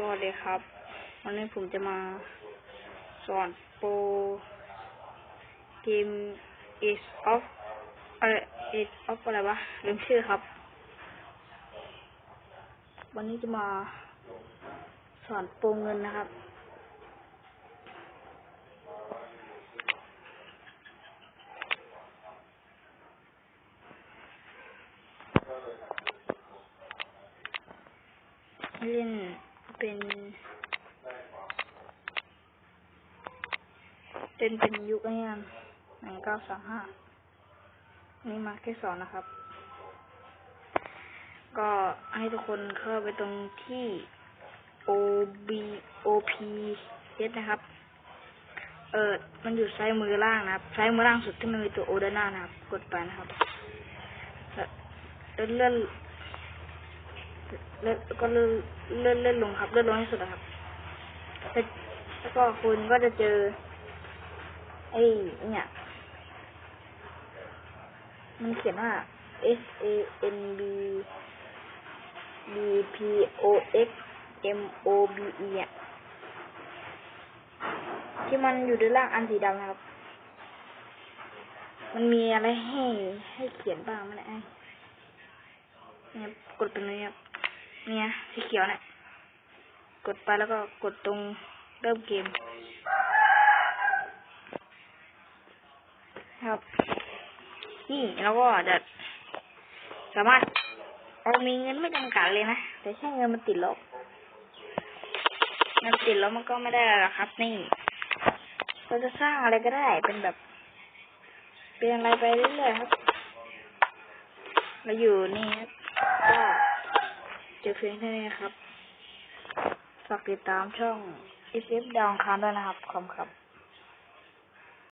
สวัสดีครับ วันนี้ผมจะมาสอนโปรเกม is of อะไร is of อะไรวะลืมชื่อครับ วันนี้จะมาสอนโปรเงินนะครับ เล่นเป็น เล่นเป็นยุคนี้กันหนึ่งเก้าสามห้านี่มาแค่สอนนะครับ ก็ให้ทุกคนเข้าไปตรงที่ O B O P S นะครับ เออมันอยู่ซ้ายมือล่างนะครับ ซ้ายมือล่างสุดที่มันมีตัวโอด้านหน้านะครับ กดไปนะครับแล้วเลื่อนเลื่อนก็เลื่อนเลื่อนเลื่อนลงครับ เลื่อนลงให้สุดนะครับ แล้วแล้วก็คุณก็จะเจอ ไอ้เนี่ย มันเขียนว่า S A N B B P O X M O B E อะที่มันอยู่ด้านล่างอันสีดำนะครับ มันมีอะไรให้ให้เขียนบ้างไหมเนี่ยไอ้เนี่ยกดตรงนี้ครับเนี่ยสีเขียวเนี่ย กดไปแล้วก็กดตรงเริ่มเกม ครับ นี่แล้วก็จะสามารถเรามีเงินไม่จำกัดเลยนะแต่แค่เงินมันติดลบเงินติดลบมันก็ไม่ได้หรอกครับ นี่เราจะสร้างอะไรก็ได้เป็นแบบ เป็นอะไรไปเรื่อยๆครับ เราอยู่นี่ก็เจอเพียงเท่านี้ครับฝากติดตามช่อง SF ดาวอังคารด้วยนะครับขอบคุณครับ